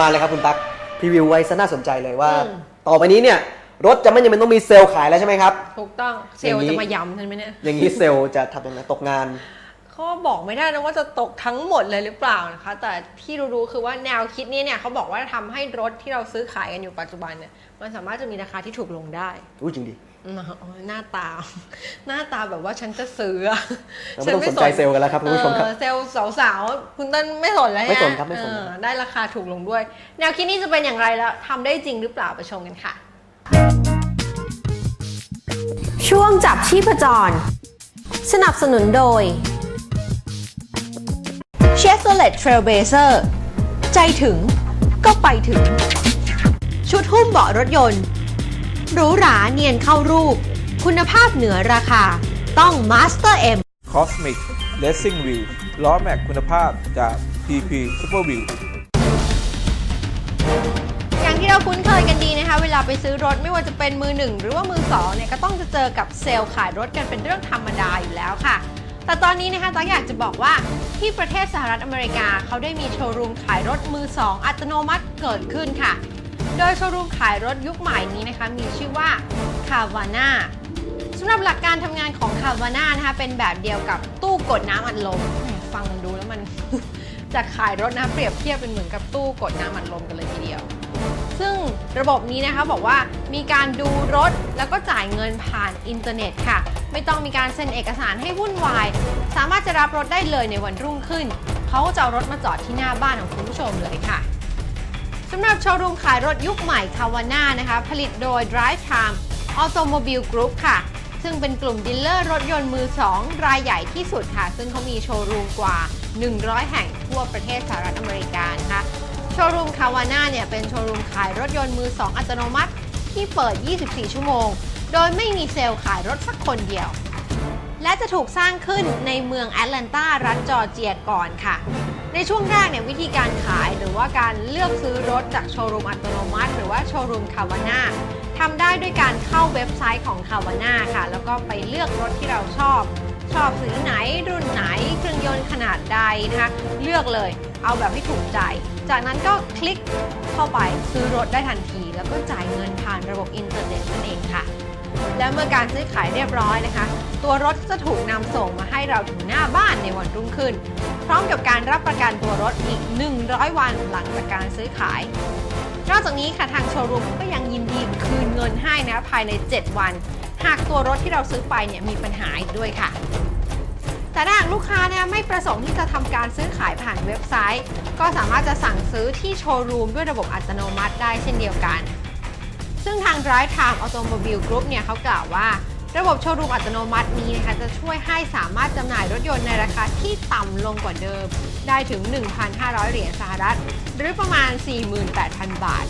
มาเลยครับคุณตั๊กพรีวิวไว้ซะน่าสนใจเลยว่า อืม ต่อไปนี้เนี่ยรถจะไม่จำเป็นต้องมีเซลล์ขายแล้วใช่ไหมครับ ถูกต้องเซลล์อย่างนี้จะมายำใช่ไหมเนี่ยอย่างนี้เซลล์จะทำยังไงตกงานเขาบอกไม่ได้นะว่าจะตกทั้งหมดเลยหรือเปล่านะคะ แต่ที่รู้ๆคือว่าแนวคิดนี้เนี่ยเขาบอกว่าทำให้รถที่เราซื้อขายกันอยู่ปัจจุบันเนี่ยมันสามารถจะมีราคาที่ถูกลงได้อู้จริงดิอืมอ๋อ หน้าตา หน้าตาแบบว่าฉันจะซื้ออะเราไม่ต้องสนใจเซลล์กันแล้วครับคุณผู้ชมครับเออเซลล์สาวๆ คุณต้นไม่สนแล้วไม่สนครับไม่สนเออได้ราคาถูกลงด้วย แนวคิดนี้จะเป็นอย่างไรแล้วทำได้จริงหรือเปล่าไปชมกันค่ะ ช่วงจับชีพจร สนับสนุนโดย Chevrolet Trailblazer ใจถึงก็ไปถึง ชุดหุ้มเบาะรถยนต์ หรูหราเนียนเข้ารูป คุณภาพเหนือราคา ต้อง Master M Cosmic Racing Wheel ล้อแม็กคุณภาพจาก PP Super Wheel อย่างที่เราคุ้นเคยกันดีนะคะ เวลาไปซื้อรถไม่ว่าจะเป็นมือหนึ่งหรือว่ามือสองเนี่ยก็ต้องจะเจอกับเซลล์ขายรถกันเป็นเรื่องธรรมดาอยู่แล้วค่ะ แต่ตอนนี้นะคะตั๊กอยากจะบอกว่าที่ประเทศสหรัฐอเมริกาเขาได้มีโชว์รูมขายรถมือสองอัตโนมัติเกิดขึ้นค่ะ โดยโชว์รูมขายรถยุคใหม่นี้นะคะ มีชื่อว่า c a v a n a สำหรับหลักการทำงานของ c a v a n a นะคะ เป็นแบบเดียวกับตู้กดน้ำอัดลมแหมฟังดูแล้วมันจากขายรถนะเปรียบเทียบเป็นเหมือนกับตู้กดน้ำอัดลมกันเลยทีเดียว ซึ่งระบบนี้นะคะบอกว่ามีการดูรถแล้วก็จ่ายเงินผ่านอินเทอร์เน็ตค่ะ ไม่ต้องมีการเซ็นเอกสารให้วุ่นวาย สามารถจะรับรถได้เลยในวันรุ่งขึ้น เขาจะเอารถมาจอดที่หน้าบ้านของคุณผู้ชมเลยค่ะำหรับโชว์รูมขายรถยุคใหม่คาวาน่านะคะ ผลิตโดย Drive Time Automobile Group ค่ะ ซึ่งเป็นกลุ่มดีลเลอร์รถยนต์มือ 2 รายใหญ่ที่สุดค่ะ ซึ่งเขามีโชว์รูมกว่า 100 แห่งทั่วประเทศสหรัฐอเมริกานะคะโชว์รูมคาวาน่าเนี่ยเป็นโชว์รูมขายรถยนต์มือ 2 อัตโนมัติ ที่เปิด 24 ชั่วโมง โดยไม่มีเซลล์ขายรถสักคนเดียว และจะถูกสร้างขึ้นในเมืองแอตแลนตารัฐจอร์เจียก่อนค่ะ ในช่วงแรกเนี่ยวิธีการขายหรือว่าการเลือกซื้อรถจากโชว์รูมอัตโนมัติ หรือว่าโชว์รูมคาวาน่าทำได้ด้วยการเข้าเว็บไซต์ของคาวาน่าค่ะ แล้วก็ไปเลือกรถที่เราชอบ ชอบสีไหน รุ่นไหน เครื่องยนต์ขนาดใดนะคะเลือกเลยเอาแบบให้ถูกใจ จากนั้นก็คลิกเข้าไปซื้อรถได้ทันที แล้วก็จ่ายเงินผ่านระบบอินเทอร์เน็ตนั่นเองค่ะ และเมื่อการซื้อขายเรียบร้อยนะคะ ตัวรถจะถูกนำส่งมาให้เราถึงหน้าบ้านในวันรุ่งขึ้น พร้อมกับการรับประกันตัวรถอีก 100 วันหลังจากการซื้อขาย นอกจากนี้ค่ะทางโชว์รูมก็ยังยินดีคืนเงินให้นะภายใน 7 วัน หากตัวรถที่เราซื้อไปเนี่ยมีปัญหาอีกด้วยค่ะแต่ถ้าหากลูกค้าเนี่ยไม่ประสงค์ที่จะทำการซื้อขายผ่านเว็บไซต์ ก็สามารถจะสั่งซื้อที่โชว์รูมด้วยระบบอัตโนมัติได้เช่นเดียวกัน ซึ่งทาง Drive Time Automobile Group เนี่ยเขากล่าวว่า ระบบโชว์รูมอัตโนมัตินี้นะคะจะช่วยให้สามารถจำหน่ายรถยนต์ในราคาที่ต่ำลงกว่าเดิม ได้ถึง 1,500 เหรียญสหรัฐ หรือประมาณ 48,000 บาท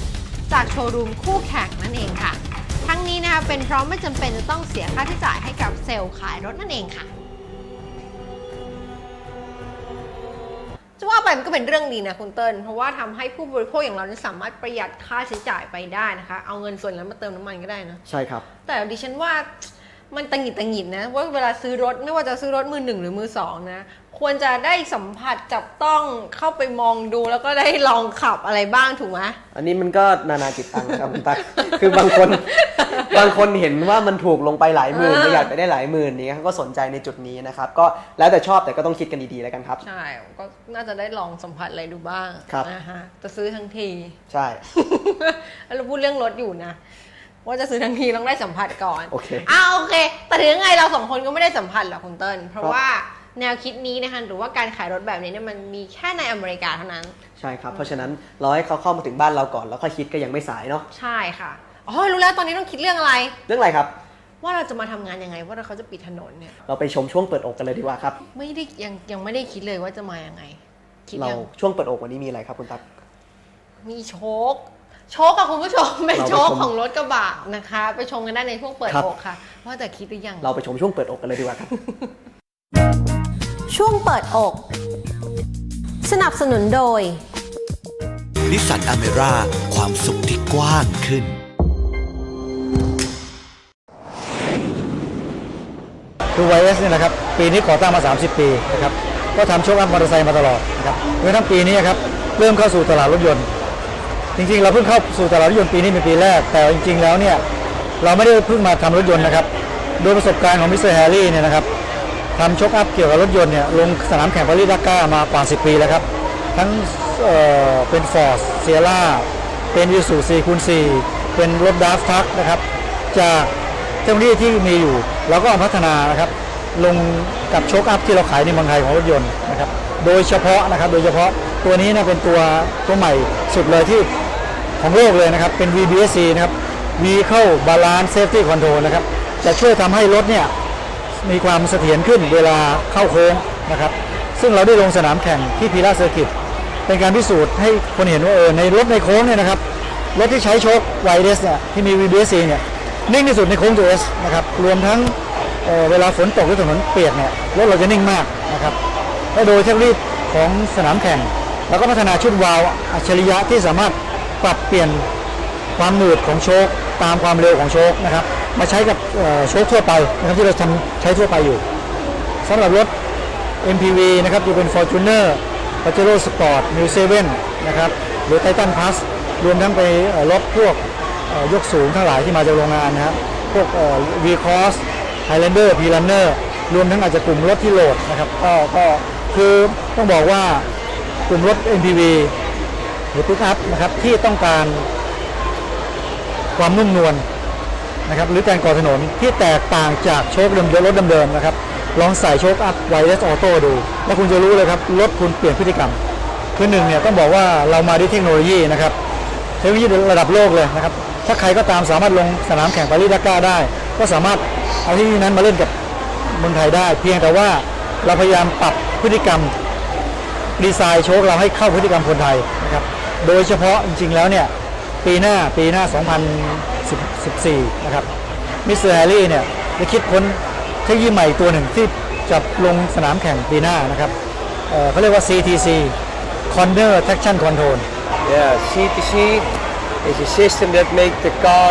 จากโชว์รูมคู่แข่งนั่นเองค่ะ ทั้งนี้นะคะเป็นเพราะไม่จำเป็นจะต้องเสียค่าใช้จ่ายให้กับเซลล์ขายรถนั่นเองค่ะ ว่าไปมันก็เป็นเรื่องดีนะคุณเติ้ลเพราะว่าทำให้ผู้บริโภคอย่างเราเนี่ยสามารถประหยัดค่าใช้จ่ายไปได้นะคะ เอาเงินส่วนนั้นมาเติมน้ำมันก็ได้นะใช่ครับ แต่ดิฉันว่ามันตังหงิดตังหงิดนะว่าเวลาซื้อรถไม่ว่าจะซื้อรถมือหนึ่งหรือมือสองนะควรจะได้สัมผัสจับต้องเข้าไปมองดูแล้วก็ได้ลองขับอะไรบ้างถูกไหมอันนี้มันก็นานาจิตตังนะครับคุณตั๊กคือบางคน บางคนเห็นว่ามันถูกลงไปหลายหมื่นเออประหยัดไปได้หลายหมื่นนี้เขาก็สนใจในจุดนี้นะครับก็แล้วแต่ชอบแต่ก็ต้องคิดกันดีๆแล้วกันครับ ใช่ก็น่าจะได้ลองสัมผัสอะไรดูบ้างครับนะฮะจะซื้อทั้งที ใช่แล้วเราพูดเรื่องรถอยู่นะว่าจะซื้อทั้งทีต้องได้สัมผัสก่อนโอเคอ้าวโอเค แต่ถึงยังไงเราสองคนก็ไม่ได้สัมผัสหรอกคุณเติ้ลเพราะครับว่าแนวคิดนี้นะคะหรือว่าการขายรถแบบนี้เนี่ยมันมีแค่ในอเมริกาเท่านั้น ใช่ครับ เพราะฉะนั้นเราให้เขาเข้ามาถึงบ้านเราก่อนแล้วค่อยคิดก็ยังไม่สายเนาะใช่ค่ะ อ๋อรู้แล้วตอนนี้ต้องคิดเรื่องอะไร เรื่องอะไรครับ ว่าเราจะมาทำงานยังไงว่าเราเขาจะปิดถนนเนี่ย เราไปชมช่วงเปิดอกกันเลยดีกว่าครับ ไม่ได้ยังยังไม่ได้คิดเลยว่าจะมายังไง คิดเรายังช่วงเปิดอกวันนี้มีอะไรครับคุณตั๊ก มีโชคโชคค่ะคุณผู้ชมเป็นเราไปโชคชม ของรถกระบะนะคะ ไปชมกันได้ในช่วงเปิดครับอกค่ะ ว่าแต่คิดหรือยัง เราไปชมช่วงเปิดอกกันเลยดีกว่าครับ ช่วงเปิดอก สนับสนุนโดย นิสสันอเมร่าความสุขที่กว้างขึ้น คือไวเอสเนี่ยนะครับปีนี้ก่อตั้งมา 30 ปีนะครับก็ทำโชคอัพมอเตอร์ไซค์มาตลอดนะครับเมื่อทั้งปีนี้ครับเริ่มเข้าสู่ตลาดรถยนต์ จริงๆ เราเพิ่งเข้าสู่ตลาดรถยนต์ปีนี้เป็นปีแรก แต่จริงๆแล้วเนี่ยเราไม่ได้เพิ่งมาทำรถยนต์นะครับโดยประสบการณ์ของมิสเตอร์แฮร์รี่เนี่ยนะครับทำชกอัพเกี่ยวกับรถยนต์เนี่ยลงสนามแข่งปารีสดาก้ามากว่า 10 ปีแล้วครับทั้งเเป็นฟอร์ดเซียร่าเป็นยูสู4คูณ4เป็นรถดัฟทักนะครับจาก เทคโนโลยีที่มีอยู่เราก็พัฒนานะครับลงกับโชคอัพที่เราขายในเมืองไทยของรถยนต์นะครับโดยเฉพาะนะครับโดยเฉพาะตัวนี้นะเป็นตัวตัวใหม่สุดเลยที่ของโลกเลยนะครับ เป็น VBSC นะครับ Vehicle Balance Safety Control นะครับจะช่วยทำให้รถเนี่ยมีความเสถียรขึ้นเวลาเข้าโค้งนะครับ ซึ่งเราได้ลงสนามแข่งที่พีราเซอร์กิตเป็นการพิสูจน์ให้คนเห็นว่าเออในรถในโค้งเนี่ยนะครับ รถที่ใช้โชคไวเดสเนี่ยที่มี VBSC เนี่ย นิ่งที่สุดในโค้งตัว S นะครับรวมทั้งเเวลาฝนตกหรือถนนเปียกเนี่ยรถเราจะนิ่งมากนะครับและโดยเทคโนโลยีของสนามแข่งเราก็พัฒนาชุดวาล์วอัจฉริยะที่สามารถปรับเปลี่ยนความหนืดของโชคตามความเร็วของโชคนะครับมาใช้กับโชคทั่วไปนะครับที่เราทำใช้ทั่วไปอยู่สำหรับรถ MPV นะครับจะเป็น Fortuner Pajero Sport New 7นะครับหรือ Titan Plus รวมทั้งไปรถพวก ยกสูงทั้งหลายที่มาจากโรงงานนะครับพวกเอ่อ V-Cross Highlander P-Runner รวมทั้งอาจจะกลุ่มรถที่โหลดนะครับก็ก็คือต้องบอกว่ากลุ่มรถ MPV หรือ Pick Up นะครับที่ต้องการความนุ่มนวลนะครับหรือการก่อถนนที่แตกต่างจากโชคเดิมรถเดิมๆนะครับลองใส่โชคอัพไวเลสออโต้ดู แล้วคุณจะรู้เลยครับรถคุณเปลี่ยนพฤติกรรม คือหนึ่งเนี่ยต้องบอกว่าเรามาด้วยเทคโนโลยีนะครับเทคโนโลยีระดับโลกเลยนะครับ ถ้าใครก็ตามสามารถลงสนามแข่งปารีสดาก้าได้ ก็สามารถเอาที่นั้นมาเล่นกับเมืองไทยได้ เพียงแต่ว่าเราพยายามปรับพฤติกรรมดีไซน์โชคเราให้เข้าพฤติกรรมคนไทยนะครับโดยเฉพาะจริงๆแล้วเนี่ยปีหน้าปีหน้า 2014 นะครับมิสเตอร์แฮร์รี่เนี่ยได้คิดค้นเทคโนโลยีใหม่ตัวหนึ่งที่จะลงสนามแข่งปีหน้านะครับเเขาเรียกว่า CTC Corner Traction Control Yeah, CTC is a system that makes the car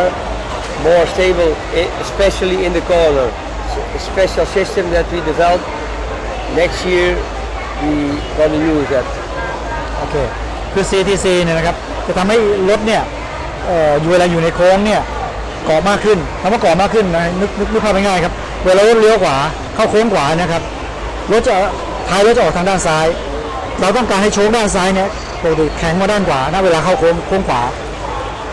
more stable, especially in the corner. It's a special system that we developed. Next year, we gonna use that. โอเค คือ CTC เนี่ยนะครับ จะทำให้รถเนี่ยเอ่ออยู่เวลาอยู่ในโค้งเนี่ยเกาะมากขึ้นคำว่าเกาะมากขึ้นนะนึกนึกนึกภาพง่ายๆครับ เวลารถเลี้ยวขวา เข้าโค้งขวานะครับ รถจะท้ายรถจะออกทางด้านซ้าย เราต้องการให้โชคด้านซ้ายเนี่ยปกติแข็งมาด้านขวาณเวลาเข้าโค้งโค้งขวา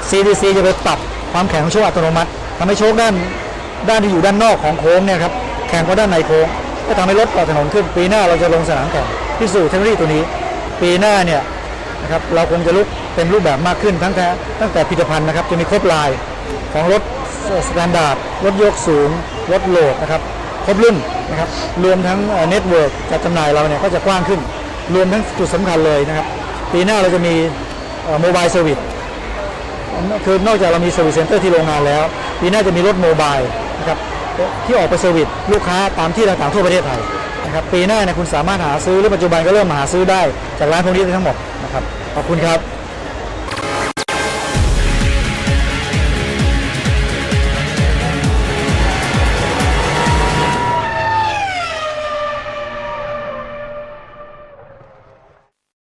CDC จะไปปรับความแข็งของโชคอัตโนมัติทำให้โชคด้านด้านที่อยู่ด้านนอกของโค้งเนี่ยครับแข็งกว่าด้านในโค้งก็ทำให้รถเกาะถนนขึ้น ปีหน้าเราจะลงสนามแข่งพิสูจน์เทคโนโลยีตัวนี้ ปีหน้าเนี่ยนะครับเราคงจะลุกเต็มรูปแบบมากขึ้นทั้งแต่ตั้งแต่ผลิตภัณฑ์นะครับจะมีครบลายของรถสแตนดาร์ดรถยกสูง รถโหลดนะครับครบรุ่นนะครับรวมทั้งเน็ตเวิร์กจัดจำหน่ายเราเนี่ยก็จะกว้างขึ้น รวมทั้งจุดสำคัญเลยนะครับ ปีหน้าเราจะมีโมบายเซอร์วิส คือนอกจากเรามีเซอร์วิสเซ็นเตอร์ที่โรงงานแล้วปีหน้าจะมีรถโมบายนะครับที่ออกไปเซอร์วิสลูกค้าตามที่ต่างๆทั่วประเทศไทยนะครับปีหน้าเนี่ยคุณสามารถหาซื้อหรือปัจจุบันก็เริ่มหาซื้อได้จากร้านพวกนี้ได้ทั้งหมดนะครับขอบคุณครับ